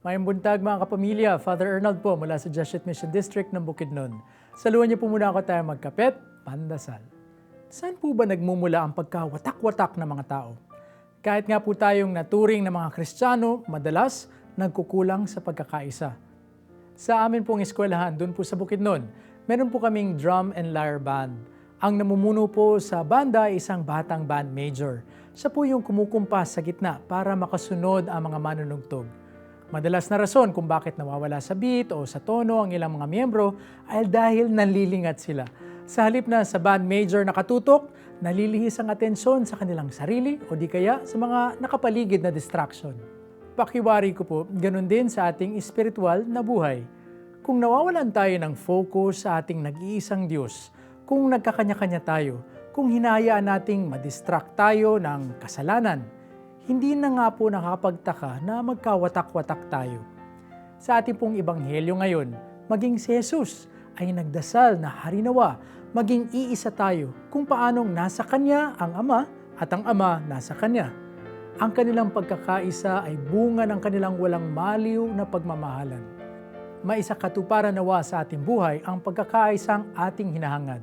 Mayang buntag mga kapamilya, Father Arnold po mula sa Jesuit Mission District ng Bukidnon. Saluhan niyo po muna ako tayo magkapet, pandasal. Saan po ba nagmumula ang pagkawatak-watak ng mga tao? Kahit nga po tayong naturing na mga Kristiyano, madalas nagkukulang sa pagkakaisa. Sa amin pong eskwelahan, doon po sa Bukidnon, meron po kaming drum and lyre band. Ang namumuno po sa banda ay isang batang band major. Siya po yung kumukumpas sa gitna para makasunod ang mga manunugtog. Madalas na rason kung bakit nawawala sa beat o sa tono ang ilang mga miyembro ay dahil nanlilingat sila. Sa halip na sa band major nakatutok, nalilihis ang atensyon sa kanilang sarili o di kaya sa mga nakapaligid na distraction. Pakiwari ko po, ganun din sa ating espiritual na buhay. Kung nawawalan tayo ng focus sa ating nag-iisang Diyos, kung nagkakanya-kanya tayo, kung hinayaan nating madistract tayo ng kasalanan, hindi na nga po nakakapagtaka na magkawatak-watak tayo. Sa ating pong ebanghelyo ngayon, maging si Jesus ay nagdasal na harinawa, maging iisa tayo kung paanong nasa Kanya ang Ama at ang Ama nasa Kanya. Ang kanilang pagkakaisa ay bunga ng kanilang walang maliw na pagmamahalan. Maisa katuparan nawa sa ating buhay ang pagkakaisang ating hinahangad.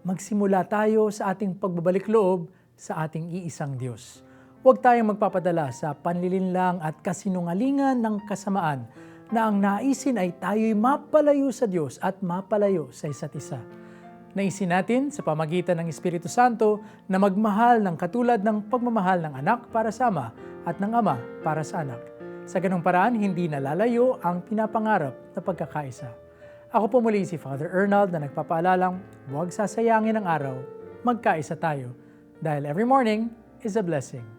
Magsimula tayo sa ating pagbabalik loob sa ating iisang Diyos. Huwag tayong magpapadala sa panlilinlang at kasinungalingan ng kasamaan na ang naisin ay tayo'y mapalayo sa Diyos at mapalayo sa isa't isa. Naisin natin sa pamagitan ng Espiritu Santo na magmahal ng katulad ng pagmamahal ng anak para sa ama at ng ama para sa anak. Sa ganong paraan, hindi nalalayo ang pinapangarap na pagkakaisa. Ako po muli si Father Arnold na nagpapaalalang huwag sasayangin ang araw, magkaisa tayo. Dahil every morning is a blessing.